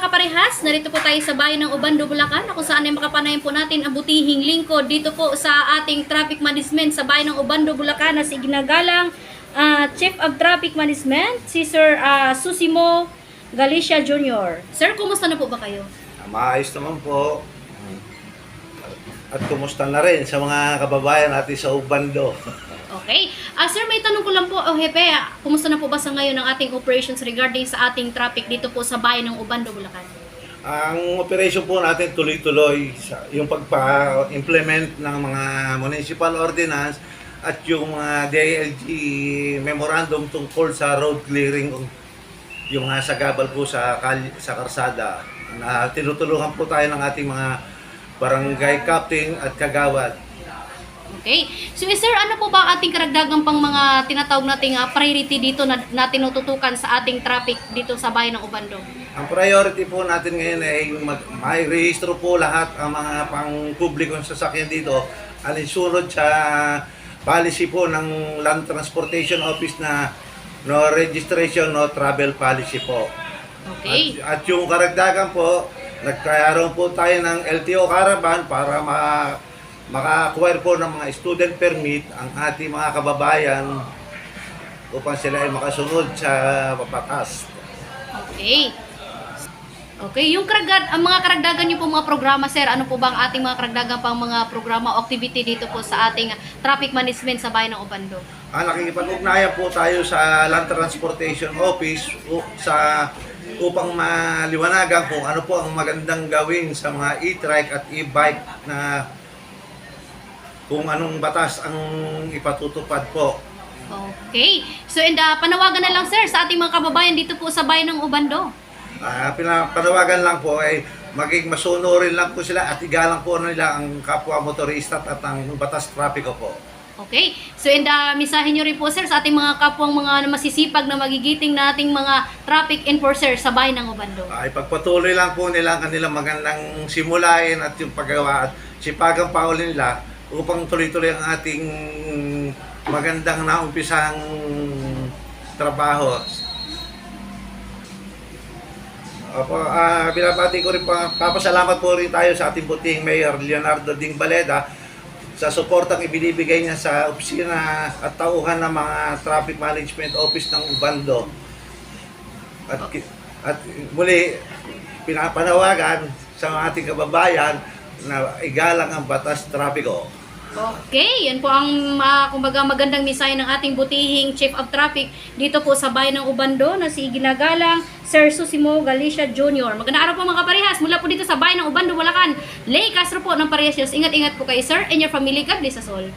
kaparehas, narito po tayo sa bayan ng Ubando, Bulacan kung saan ay makapanayan po natin ang butihing lingkod dito po sa ating traffic management sa bayan ng Ubando, Bulacan na si ginagalang ah, Chief of Traffic Management, si Sir ah, Susimo Galicia Jr. Sir, kumusta na po ba kayo? Maayos naman po. At kumusta na rin sa mga kababayan natin sa Ubando. Okay. Ah, sir, may tanong ko lang po, oh, Hepe, ah, kumusta na po ba sa ngayon ang ating operations regarding sa ating traffic dito po sa bayan ng Ubando, Bulacan? Ang operation po natin tuloy-tuloy sa yung pagpa-implement ng mga municipal ordinance at yung mga DILG memorandum tungkol sa road clearing yung nasa gabal po sa kal- sa karsada na tinutulungan po tayo ng ating mga barangay captain at kagawad Okay. So, eh, sir, ano po ba ang ating karagdagang pang mga tinatawag nating ah, priority dito na, na tinututukan sa ating traffic dito sa bayan ng Ubando? Ang priority po natin ngayon ay mag, may rehistro po lahat ang mga pang publikong sasakyan dito alinsunod sa policy po ng Land Transportation Office na no registration, no travel policy po. Okay. At, at yung karagdagan po, nagkaroon po tayo ng LTO caravan para ma maka-acquire po ng mga student permit ang ating mga kababayan upang sila ay makasunod sa papatas. Okay. Okay, yung karagdag, ang mga karagdagan niyo po mga programa, sir, ano po ba ang ating mga karagdagan pang mga programa o activity dito po sa ating traffic management sa bayan ng Ubando? Ah, nakikipag-ugnayan po tayo sa Land Transportation Office u- sa upang maliwanagan kung ano po ang magandang gawin sa mga e-trike at e-bike na kung anong batas ang ipatutupad po. Okay. So, and uh, panawagan na lang, sir, sa ating mga kababayan dito po sa bayan ng Ubando. Ah, pinapanawagan lang po ay maging masunurin lang po sila at igalang po nila ang kapwa motorista at ang batas trapiko po. Okay. So, and uh, misahin nyo rin po, sir, sa ating mga kapwang mga masisipag na magigiting nating mga traffic enforcer sa bayan ng Ubando. ay pagpatuloy lang po nila ang kanilang magandang simulain at yung paggawa at sipagang paulin nila upang tuloy-tuloy ang ating magandang naumpisang trabaho. Opo, ah binabati ko rin pa, papasalamat po rin tayo sa ating buting Mayor Leonardo Ding Baleda sa suportang ibinibigay niya sa opisina at tauhan ng mga Traffic Management Office ng Ubando. At, at muli, pinapanawagan sa ating kababayan na igalang ang batas trapiko. Okay, yan po ang uh, kumbaga magandang mensahe ng ating butihing Chief of Traffic dito po sa bayan ng Ubando na si Ginagalang Sir Susimo Galicia Jr. Magandang araw po mga kaparehas mula po dito sa bayan ng Ubando, Bulacan. Lay Castro po ng Parehas Ingat-ingat po kayo sir and your family. God bless us all.